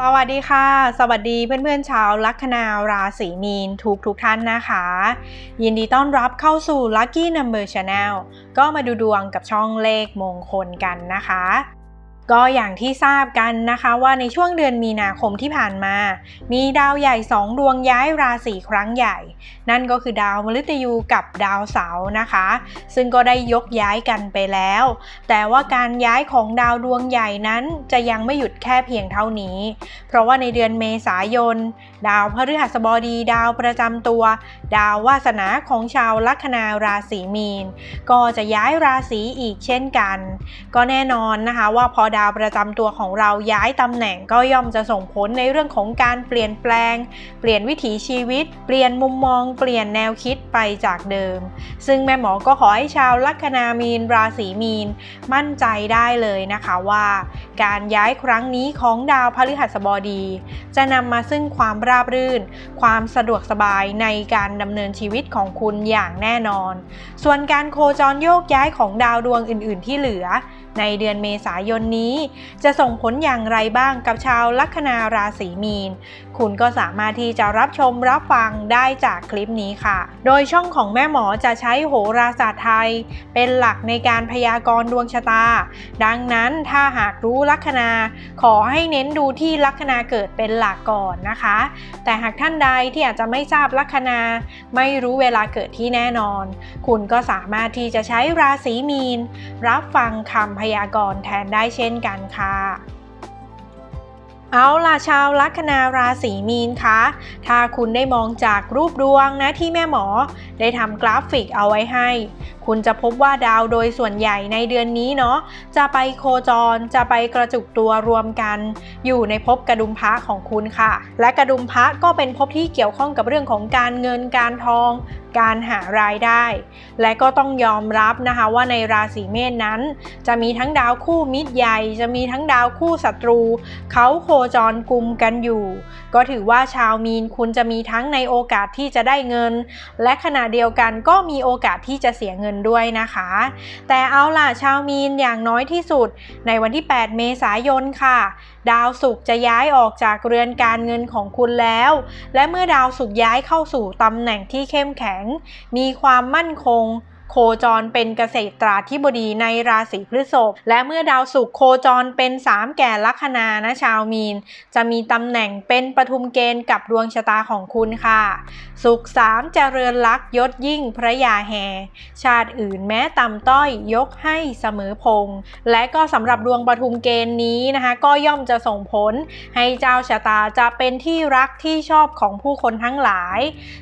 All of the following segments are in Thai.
สวัสดีค่ะ สวัสดีเพื่อนๆชาวลัคนาราศีมีนทุกทุกๆท่านนะคะ ยินดีต้อนรับเข้าสู่ Lucky Number Channel ก็มาดูดวงกับช่องเลขมงคลกันนะคะ ก็อย่างที่ทราบกันนะคะว่าในช่วงเดือนมีนาคมที่ผ่านมา มีดาวใหญ่สองดวงย้ายราศีครั้งใหญ่ นั่นก็คือดาวมฤตยูกับดาวเสาร์นะคะ ซึ่งก็ได้ยกย้ายกันไปแล้ว แต่ว่าการย้ายของดาวดวงใหญ่นั้นจะยังไม่หยุดแค่เพียงเท่านี้ เพราะว่าในเดือนเมษายน ดาวพฤหัสบดี ดาวประจำตัว ดาววาสนาของชาวลัคนาราศีมีน ก็จะย้ายราศีอีกเช่นกัน ก็แน่นอนนะคะว่าพอดาวประจำตัวของเราย้ายตำแหน่งก็ย่อมจะส่งผลในเรื่องของการเปลี่ยนแปลง เปลี่ยนวิถีชีวิต เปลี่ยนมุมมอง เปลี่ยนแนวคิดไปจากเดิม ซึ่งแม่หมอก็ขอให้ชาวลัคนามีน ราศีมีน มั่นใจได้เลยนะคะว่า การย้ายครั้งนี้ของดาวพฤหัสบดี จะนำมาซึ่งความราบรื่น ความสะดวกสบายในการดำเนินชีวิตของคุณอย่างแน่นอน ส่วนการโคจรโยกย้ายของดาวดวงอื่น ๆ ที่เหลือ ในเดือนเมษายนนี้ จะส่งผลอย่างไรบ้างกับชาวลัคนาราศีมีน คุณก็สามารถที่จะรับชมรับฟังได้จากคลิปนี้ค่ะ โดยช่องของแม่หมอจะใช้โหราศาสตร์ไทย เป็นหลักในการพยากรณ์ดวงชะตา ดังนั้นถ้าหากรู้ลัคนา ขอให้เน้นดูที่ลัคนาเกิดเป็นหลักก่อนนะคะ แต่หากท่านใดที่อาจจะไม่ทราบลัคนา ไม่รู้เวลาเกิดที่แน่นอน คุณก็สามารถที่จะใช้ราศีมีน รับฟังคำพพยากรณ์แทนได้เช่นกันค่ะ เอาล่ะชาวลัคนาราศีมีนคะ ถ้าคุณได้มองจากรูปดวงนะที่แม่หมอ ได้ทำกราฟิกเอาไว้ให้ คุณจะพบว่าดาวโดยส่วนใหญ่ในเดือนนี้เนาะจะไปโคจรจะไปกระจุกตัวรวมกัน อยู่ในภพกระดุมพระของคุณค่ะ และกระดุมพระก็เป็นภพที่เกี่ยวข้องกับเรื่องของการเงินการทอง การหารายได้ และก็ต้องยอมรับนะคะว่าในราศีเมษนั้น จะมีทั้งดาวคู่มิตรใหญ่ จะมีทั้งดาวคู่ศัตรูเขาโคจรกลุ่มกันอยู่ ก็ถือว่าชาวมีนคุณจะมีทั้งในโอกาสที่จะได้เงิน และขณะเดียวกันก็มีโอกาสที่จะเสียเงินด้วยนะคะ แต่เอาล่ะชาวมีนอย่างน้อยที่สุด ในวันที่ 8 เมษายนค่ะ ดาวศุกร์จะย้ายออกจากเรือนการเงินของคุณแล้ว และเมื่อดาวศุกร์ย้ายเข้าสู่ตำแหน่งที่เข้มแข็ง มีความมั่นคง โคจรเป็นเกษตราธิบดีในราศีพฤษภและเมื่อดาวศุกร์โคจรเป็น 3 แก่ลัคนานะชาวมีน จะมีตำแหน่งเป็นปทุมเกณฑ์กับดวงชะตาของคุณค่ะ สุขสามเจริญลักยศยิ่งพระยาแห่ชาติอื่นแม้ต่ำต้อยยกให้เสมอพง และก็สำหรับดวงปทุมเกณฑ์นี้นะคะ ก็ย่อมจะส่งผล ให้เจ้าชะตาจะเป็นที่รักที่ชอบของผู้คนทั้งหลาย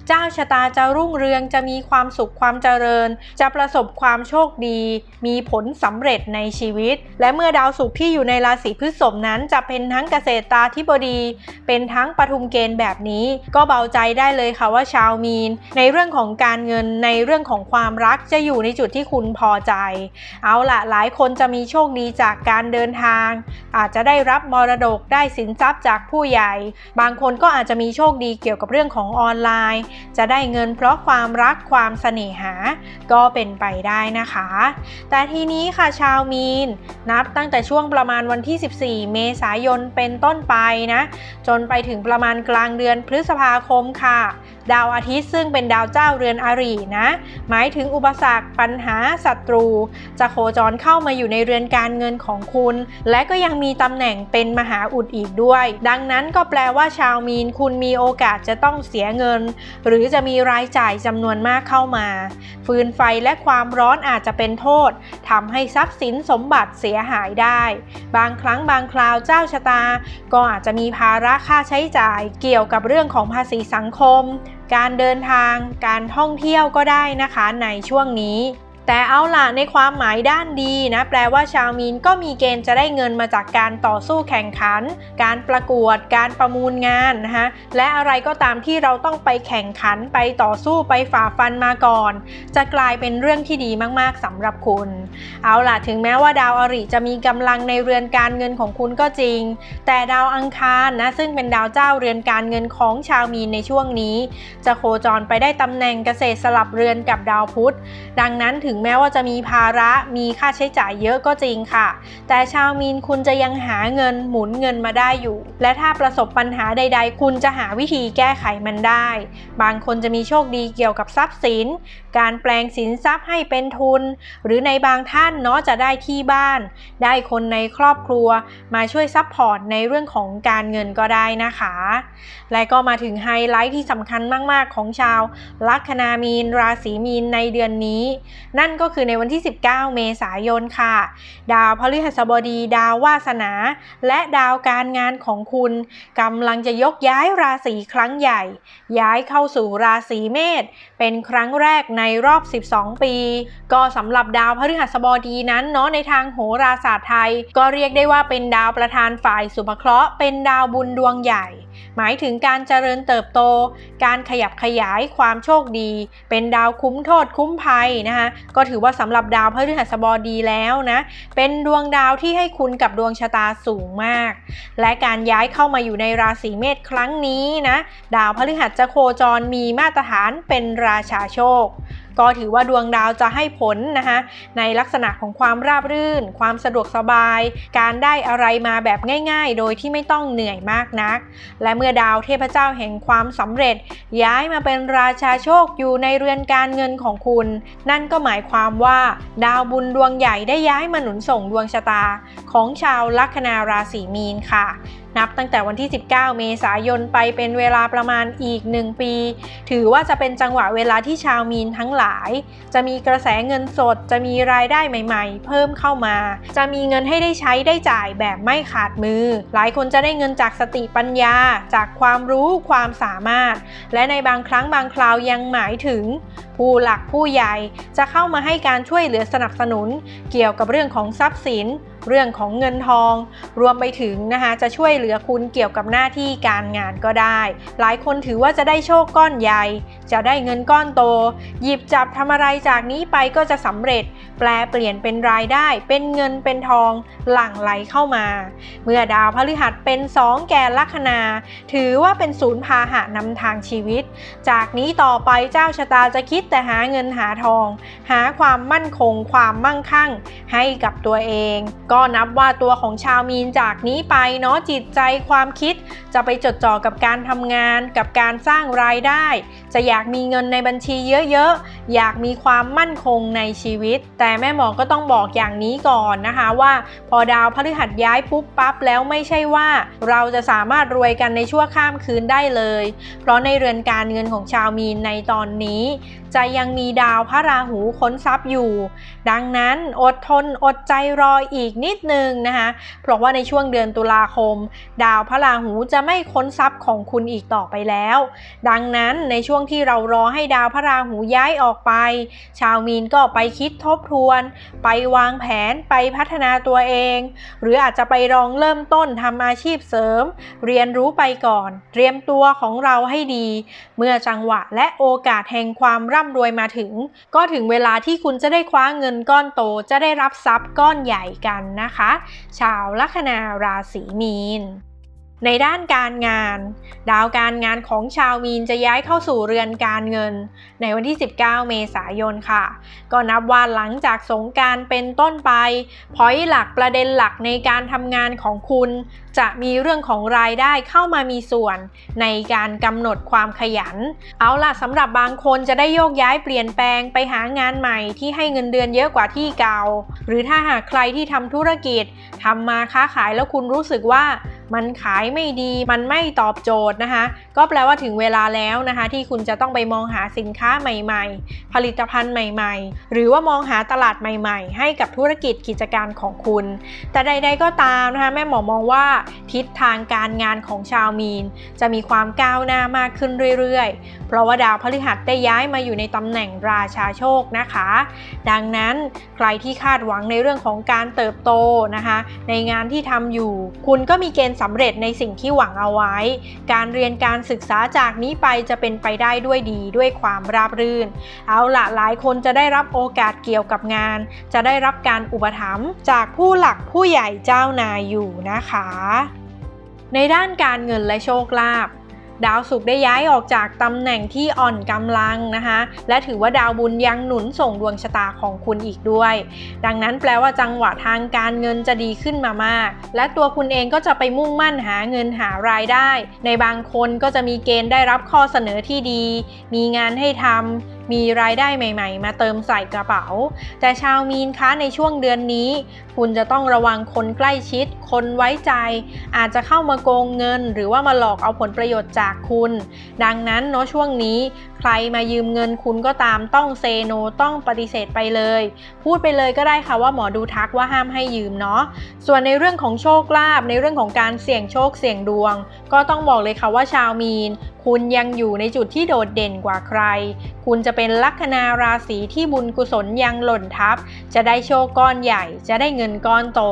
เจ้าชะตาจะรุ่งเรืองจะมีความสุขความเจริญจะประสบความโชคดี มีผลสำเร็จในชีวิต และเมื่อดาวศุกร์ที่อยู่ในราศีพฤษภนั้น จะเป็นทั้งเกษตราธิบดี เป็นทั้งปทุมเกณฑ์แบบนี้ ก็เบาใจได้เลยค่ะว่าชาวมีน ในเรื่องของการเงินในเรื่องของความรักจะอยู่ในจุดที่คุณพอใจ เอาล่ะหลายคนจะมีโชคดีจากการเดินทาง อาจจะได้รับมรดกได้สินทรัพย์จากผู้ใหญ่ บางคนก็อาจจะมีโชคดีเกี่ยวกับเรื่องของออนไลน์ จะได้เงินเพราะความรักความเสน่หา ก็เป็นไปได้นะคะ แต่ทีนี้ค่ะชาวมีน นับตั้งแต่ช่วงประมาณวันที่ 14 เมษายนเป็นต้นไปนะ จนไปถึงประมาณกลางเดือนพฤษภาคมค่ะ ดาวอาทิตย์ซึ่งเป็นดาวเจ้าเรือนอรีนะ หมายถึงอุปสรรคปัญหาศัตรู จะโคจรเข้ามาอยู่ในเรือนการเงินของคุณ และก็ยังมีตำแหน่งเป็นมหาอุดอีกด้วย ดังนั้นก็แปลว่าชาวมีนคุณมีโอกาสจะต้องเสียเงิน หรือจะมีรายจ่ายจำนวนมากเข้ามา ฟืนไฟและความร้อนอาจจะเป็นโทษทำให้ทรัพย์สินสมบัติเสียหายได้ บางครั้งบางคราวเจ้าชะตา ก็อาจจะมีภาระค่าใช้จ่ายเกี่ยวกับเรื่องของภาษีสังคม การเดินทาง การท่องเที่ยวก็ได้นะคะในช่วงนี้ แต่เอาล่ะในความหมายด้านดีนะแปลว่าชาวมีนก็มีเกณฑ์จะได้เงินมาจากการต่อสู้แข่งขัน การประกวด การประมูลงานนะคะและอะไรก็ตามที่เราต้องไปแข่งขันไปต่อสู้ไปฝ่าฟันมาก่อน จะกลายเป็นเรื่องที่ดีมากๆสำหรับคุณ เอาล่ะถึงแม้ว่าดาวอริจะมีกำลังในเรือนการเงินของคุณก็จริง แต่ดาวอังคารนะซึ่งเป็นดาวเจ้าเรือนการเงินของชาวมีนในช่วงนี้ จะโคจรไปได้ตำแหน่งเกษตรสลับเรือนกับดาวพุธ ดังนั้นถึงแม้ว่าจะมีภาระมีค่าใช้จ่ายเยอะก็จริงค่ะ แต่ชาวมีนคุณจะยังหาเงินหมุนเงินมาได้อยู่ และถ้าประสบปัญหาใด ๆ คุณจะหาวิธีแก้ไขมันได้ บางคนจะมีโชคดีเกี่ยวกับทรัพย์สิน การแปลงสินทรัพย์ให้เป็นทุน หรือในบางท่านเนาะจะได้ที่บ้าน ได้คนในครอบครัว มาช่วยซัพพอร์ตในเรื่องของการเงินก็ได้นะคะ และก็มาถึงไฮไลท์ที่สำคัญมาก ๆ ของชาวลัคนามีนราศีมีนในเดือนนี้นนก็คือในวันที่ 19 เมษายนค่ะ ดาวพฤหัสบดี ดาววาสนา และดาวการงานของคุณกำลังจะยกย้ายราศีครั้งใหญ่ ย้ายเข้าสู่ราศีเมษเป็นครั้งแรกในรอบ 12 ปี ก็สำหรับดาวพฤหัสบดีนั้นเนาะในทางโหราศาสตร์ไทย ก็เรียกได้ว่าเป็นดาวประธานฝ่ายสุภเคราะห์เป็นดาวบุญดวงใหญ่ หมายถึงการเจริญเติบโต การขยับขยายความโชคดี เป็นดาวคุ้มโทษคุ้มภัยนะคะก็ถือว่าสำหรับดาวพฤหัสบดีแล้วนะ เป็นดวงดาวที่ให้คุณกับดวงชะตาสูงมาก และการย้ายเข้ามาอยู่ในราศีเมษครั้งนี้นะ ดาวพฤหัสจะโคจรมีมาตรฐานเป็นราชาโชค ก็ถือว่าดวงดาวจะให้ผลนะคะในลักษณะของความราบรื่น ความสะดวกสบาย การได้อะไรมาแบบง่าย ๆ โดยที่ไม่ต้องเหนื่อยมากนัก และเมื่อดาวเทพเจ้าแห่งความสำเร็จ ย้ายมาเป็นราชาโชคอยู่ในเรือนการเงินของคุณ นั่นก็หมายความว่า ดาวบุญดวงใหญ่ได้ย้ายมาหนุนส่งดวงชะตา ของชาวลัคนาราศีมีนค่ะ นับตั้งแต่วันที่ 19 เมษายนไปเป็นเวลาประมาณอีก 1 ปี ถือว่าจะเป็นจังหวะเวลาที่ชาวมีนทั้งหลาย จะมีกระแสเงินสด จะมีรายได้ใหม่ๆ เพิ่มเข้ามา จะมีเงินให้ได้ใช้ได้จ่ายแบบไม่ขาดมือ หลายคนจะได้เงินจากสติปัญญา จากความรู้ความสามารถ และในบางครั้งบางคราวยังหมายถึง ผู้หลักผู้ใหญ่จะเข้ามาให้การช่วยเหลือสนับสนุน เกี่ยวกับเรื่องของทรัพย์สิน เรื่องของเงินทอง รวมไปถึงนะคะจะช่วยเหลือคุณเกี่ยวกับหน้าที่การงานก็ได้ หลายคนถือว่าจะได้โชคก้อนใหญ่ จะได้เงินก้อนโต หยิบจับทำอะไรจากนี้ไปก็จะสำเร็จ แปลเปลี่ยนเป็นรายได้ เป็นเงินเป็นทองหลั่งไหลเข้ามา เมื่อดาวพฤหัสเป็นสองแก่ลัคนา ถือว่าเป็นศูนย์พาหะนำทางชีวิต จากนี้ต่อไปเจ้าชะตาจะคิดแต่หาเงินหาทอง หาความมั่นคงความมั่งคั่ง ให้กับตัวเอง ก็นับว่าตัวของชาวมีนจากนี้ไปเนาะจิตใจความคิด จะไปจดจ่อกับการทำงาน กับการสร้างรายได้ จะอยากมีเงินในบัญชีเยอะๆ อยากมีความมั่นคงในชีวิต แต่แม่หมอก็ต้องบอกอย่างนี้ก่อนนะคะว่า พอดาวพฤหัสย้ายปุ๊บปั๊บแล้วไม่ใช่ว่า เราจะสามารถรวยกันในชั่วข้ามคืนได้เลย เพราะในเรือนการเงินของชาวมีนในตอนนี้ จะยังมีดาวพระราหูค้นทรัพย์อยู่ ดังนั้นอดทนอดใจรออีกนิดนึงนะคะเพราะว่าในช่วงเดือนตุลาคม ดาวพระราหูจะไม่ค้นทรัพย์ของคุณอีกต่อไปแล้ว ดังนั้นในช่วงที่เรารอให้ดาวพระราหูย้ายออกไป ชาวมีนก็ไปคิดทบทวน ไปวางแผนไปพัฒนาตัวเอง หรืออาจจะไปลองเริ่มต้นทำอาชีพเสริม เรียนรู้ไปก่อน เตรียมตัวของเราให้ดี เมื่อจังหวะและโอกาสแห่งความร่ำรวยมาถึง ก็ถึงเวลาที่คุณจะได้คว้าเงินก้อนโตจะได้รับทรัพย์ก้อนใหญ่กันนะคะ ชาวลัคนาราศีมีน ในด้านการงาน ดาวการงานของชาวมีนจะย้ายเข้าสู่เรือนการเงิน ในวันที่ 19 เมษายนค่ะ ก็นับว่าหลังจากสงการเป็นต้นไปพอยหลักประเด็นหลักในการทำงานของคุณ จะมีเรื่องของรายได้เข้ามามีส่วน ในการกำหนดความขยัน เอาล่ะสำหรับบางคนจะได้โยกย้ายเปลี่ยนแปลงไปหางานใหม่ที่ให้เงินเดือนเยอะกว่าที่เก่า หรือถ้าหากใครที่ทำธุรกิจทำมาค้าขายแล้วคุณรู้สึกว่า มันขายไม่ดีมันไม่ตอบโจทย์นะคะ ก็แปลว่าถึงเวลาแล้วนะคะ ที่คุณจะต้องไปมองหาสินค้าใหม่ๆ ผลิตภัณฑ์ใหม่ๆ หรือว่ามองหาตลาดใหม่ๆ ให้กับธุรกิจกิจการของคุณ แต่ใด ๆ ก็ตามนะคะแม่หมอมองว่าทิศทางการงานของชาวมีน จะมีความก้าวหน้ามากขึ้นเรื่อยๆ เพราะว่าดาวพฤหัสได้ย้ายมาอยู่ในตำแหน่งราชาโชคนะคะ ดังนั้นใครที่คาดหวังในเรื่องของการเติบโตนะคะ ในงานที่ทำอยู่ คุณก็มีเกณฑ์สำเร็จในสิ่งที่หวังเอาไว้ การเรียนการศึกษาจากนี้ไปจะเป็นไปได้ด้วยดีด้วยความราบรื่น เอาละหลายคนจะได้รับโอกาสเกี่ยวกับงาน จะได้รับการอุปถัมภ์จากผู้หลักผู้ใหญ่เจ้านายอยู่นะคะ ในด้านการเงินและโชคลาภ ดาวศุกร์ได้ย้ายออกจากตำแหน่งที่อ่อนกำลังนะคะ และถือว่าดาวบุญยังหนุนส่งดวงชะตาของคุณอีกด้วย ดังนั้นแปลว่าจังหวะทางการเงินจะดีขึ้นมามาก และตัวคุณเองก็จะไปมุ่งมั่นหาเงินหารายได้ ในบางคนก็จะมีเกณฑ์ได้รับข้อเสนอที่ดี มีงานให้ทำมีรายได้ใหม่ ๆ มาเติมใส่กระเป๋า แต่ชาวมีนคะในช่วงเดือนนี้ คุณจะต้องระวังคนใกล้ชิด คนไว้ใจ อาจจะเข้ามาโกงเงิน หรือว่ามาหลอกเอาผลประโยชน์จากคุณ ดังนั้นเนาะช่วงนี้ ใครมายืมเงินคุณก็ตามต้องเซโนต้องปฏิเสธไปเลย พูดไปเลยก็ได้ค่ะว่าหมอดูทักว่าห้ามให้ยืมเนาะส่วนในเรื่องของโชคลาภในเรื่องของการเสี่ยงโชคเสี่ยงดวง ก็ต้องบอกเลยค่ะว่าชาวมีน คุณยังอยู่ในจุดที่โดดเด่นกว่าใคร คุณจะเป็นลัคนาราศีที่บุญกุศลยังหล่นทับ จะได้โชคก้อนใหญ่ จะได้เงินก้อนโต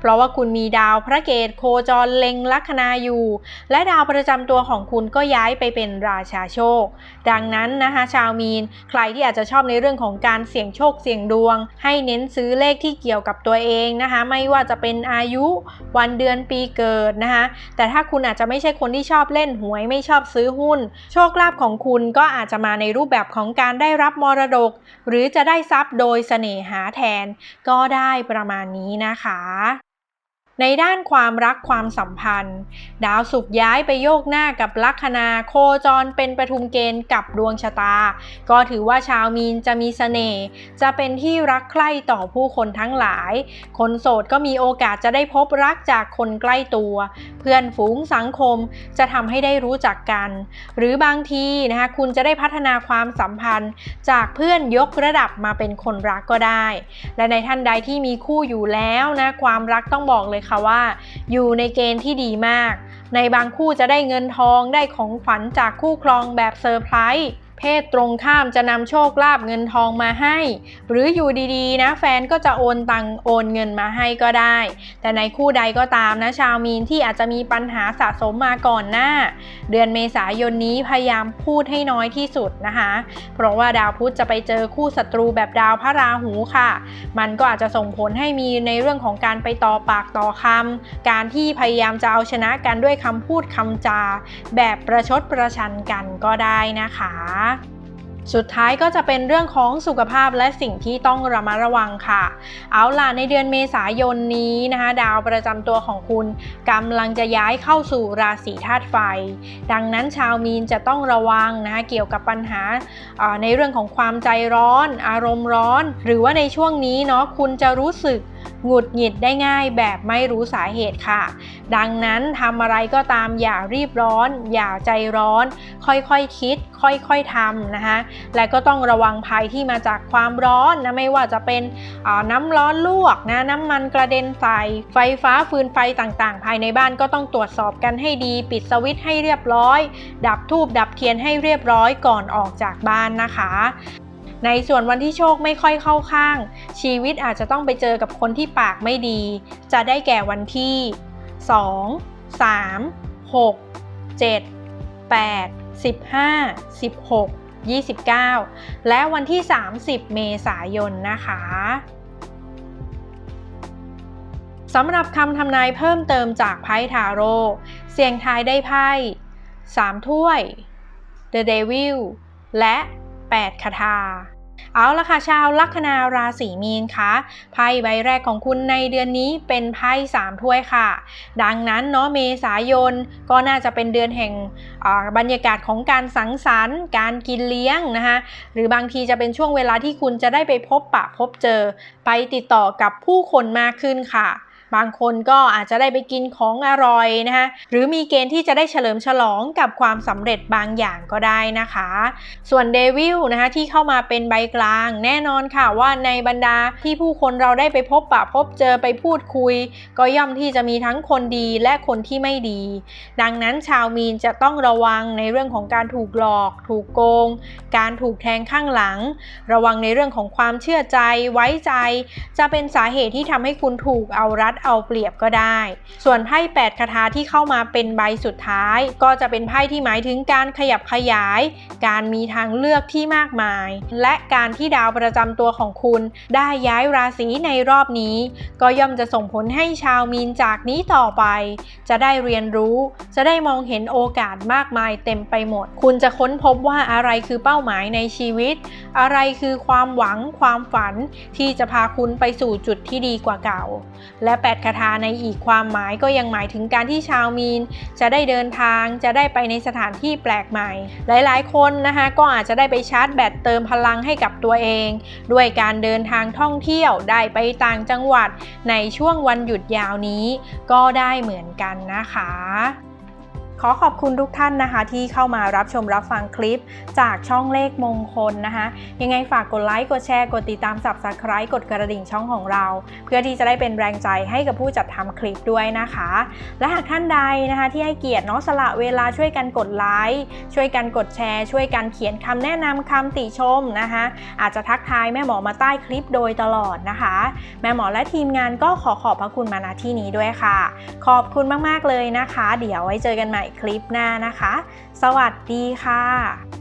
เพราะว่าคุณมีดาวพระเกตโคจรเล็งลัคนาอยู่ และดาวประจำตัวของคุณก็ย้ายไปเป็นราชาโชค ดังนั้นนะคะชาวมีน ใครที่อาจจะชอบในเรื่องของการเสี่ยงโชคเสี่ยงดวง ให้เน้นซื้อเลขที่เกี่ยวกับตัวเองนะคะไม่ว่าจะเป็นอายุวันเดือนปีเกิดนะคะแต่ถ้าคุณอาจจะไม่ใช่คนที่ชอบเล่นหวยไม่ชอบซื้อหุ้น โชคลาภของคุณก็อาจจะมาในรูปแบบของการได้รับมรดก หรือจะได้ทรัพย์โดยเสน่หาแทน ก็ได้ประมาณนี้นะคะ ในด้านความรักความสัมพันธ์ ดาวศุกร์ย้ายไปโยกหน้ากับลัคนาโคจรเป็นประทุมเกณฑ์กับดวงชะตา ก็ถือว่าชาวมีนจะมีเสน่ห์จะเป็นที่รักใคร่ต่อผู้คนทั้งหลาย คนโสดก็มีโอกาสจะได้พบรักจากคนใกล้ตัว เพื่อนฝูงสังคมจะทำให้ได้รู้จักกัน หรือบางทีนะคะคุณจะได้พัฒนาความสัมพันธ์ จากเพื่อนยกระดับมาเป็นคนรักก็ได้ และในท่านใดที่มีคู่อยู่แล้วนะความรักต้องบอกเลยคะว่า อยู่ในเกณฑ์ที่ดีมาก ในบางคู่จะได้เงินทองได้ของขวัญจากคู่ครองแบบเซอร์ไพรส์ เพศตรงข้ามจะนำโชคลาภเงินทองมาให้ หรืออยู่ดีๆ นะแฟนก็จะโอนตังโอนเงินมาให้ก็ได้ แต่ในคู่ใดก็ตามนะชาวมีนที่อาจจะมีปัญหาสะสมมาก่อนหน้า เดือนเมษายนนี้พยายามพูดให้น้อยที่สุดนะคะ เพราะว่าดาวพุธจะไปเจอคู่ศัตรูแบบดาวพระราหูค่ะ มันก็อาจจะส่งผลให้มีในเรื่องของการไปต่อปากต่อคำการที่พยายามจะเอาชนะกันด้วยคำพูดคำจา แบบประชดประชันกันก็ได้นะคะสุดท้ายก็จะเป็นเรื่องของสุขภาพและสิ่งที่ต้องระมัดระวังค่ะ เอาล่ะในเดือนเมษายนนี้นะคะ ดาวประจำตัวของคุณกำลังจะย้ายเข้าสู่ราศีธาตุไฟ ดังนั้นชาวมีนจะต้องระวังนะคะเกี่ยวกับปัญหาในเรื่องของความใจร้อน อารมณ์ร้อน หรือว่าในช่วงนี้เนาะคุณจะรู้สึก หงุดหงิดได้ง่ายแบบไม่รู้สาเหตุค่ะ ดังนั้นทำอะไรก็ตามอย่ารีบร้อน อย่าใจร้อน ค่อยๆคคิด ค่อยๆทำนะคะและก็ต้องระวังภัยที่มาจากความร้อนนะไม่ว่าจะเป็นน้ำร้อนลวกนะน้ำมันกระเด็นใส่ไฟฟ้าฟืนไฟต่างๆ ภายในบ้านก็ต้องตรวจสอบกันให้ดี ปิดสวิตช์ให้เรียบร้อย ดับทูบดับเทียนให้เรียบร้อยก่อนออกจากบ้านนะคะ ในส่วนวันที่โชคไม่ค่อยเข้าข้าง ชีวิตอาจจะต้องไปเจอกับคนที่ปากไม่ดี จะได้แก่วันที่ 2 3 6 7 8 15 16 29 และวันที่ 30 เมษายนนะคะสำหรับคำทำนายเพิ่มเติมจากไพ่ทาโร่เสียงทายได้ไพ่3ถ้วย The Devil และ 8คาถาเอาละค่ะชาวลัคนาราศีมีนคะไพ่ใบแรกของคุณในเดือนนี้เป็นไพ่3ถ้วยค่ะ ดังนั้นเนาะเมษายนก็น่าจะเป็นเดือนแห่งบรรยากาศของการสังสรรค์ การกินเลี้ยงนะคะหรือบางทีจะเป็นช่วงเวลาที่คุณจะได้ไปพบปะพบเจอ ไปติดต่อกับผู้คนมากขึ้นค่ะ บางคนก็อาจจะได้ไปกินของอร่อยนะคะหรือมีเกณฑ์ที่จะได้เฉลิมฉลองกับความสำเร็จบางอย่างก็ได้นะคะ ส่วนเดวิลนะคะที่เข้ามาเป็นใบกลาง แน่นอนค่ะว่าในบรรดาที่ผู้คนเราได้ไปพบปะพบเจอไปพูดคุย ก็ย่อมที่จะมีทั้งคนดีและคนที่ไม่ดี ดังนั้นชาวมีนจะต้องระวังในเรื่องของการถูกหลอก ถูกโกง การถูกแทงข้างหลัง ระวังในเรื่องของความเชื่อใจไว้ใจ จะเป็นสาเหตุที่ทำให้คุณถูกเอารัดเอาเปรียบก็ได้ ส่วนไพ่8คาถาที่เข้ามาเป็นใบสุดท้าย ก็จะเป็นไพ่ที่หมายถึงการขยับขยาย การมีทางเลือกที่มากมาย และการที่ดาวประจำตัวของคุณได้ย้ายราศีในรอบนี้ ก็ย่อมจะส่งผลให้ชาวมีนจากนี้ต่อไป จะได้เรียนรู้ จะได้มองเห็นโอกาสมากมายเต็มไปหมด คุณจะค้นพบว่าอะไรคือเป้าหมายในชีวิต อะไรคือความหวังความฝันที่จะพาคุณไปสู่จุดที่ดีกว่าเก่า และ8คาถาในอีกความหมายก็ยังหมายถึงการที่ชาวมีน จะได้เดินทางจะได้ไปในสถานที่แปลกใหม่ หลายๆ คนนะคะก็อาจจะได้ไปชาร์จแบตเติมพลังให้กับตัวเอง ด้วยการเดินทางท่องเที่ยวได้ไปต่างจังหวัดในช่วงวันหยุดยาวนี้ ก็ได้เหมือนกันนะคะ ขอขอบคุณทุกท่านนะคะ ที่เข้ามารับชมรับฟังคลิปจากช่องเลขมงคลนะคะ ยังไงฝากกดไลค์ กดแชร์ กดติดตาม Subscribe กดกระดิ่งช่องของเรา เพื่อที่จะได้เป็นแรงใจให้กับผู้จัดทำคลิปด้วยนะคะ และหากท่านใดนะคะ ที่ให้เกียรติเนาะสละเวลาช่วยกันกดไลค์ช่วยกันกดแชร์ ช่วยกันเขียนคำแนะนำคำติชมนะคะ อาจจะทักทายแม่หมอมาใต้คลิปโดยตลอดนะคะ แม่หมอและทีมงานก็ขอขอบพระคุณมาณที่นี้ด้วยค่ะ ขอบคุณมากๆเลยนะคะ เดี๋ยวไว้เจอกันใหม่คลิปหน้านะคะ สวัสดีค่ะ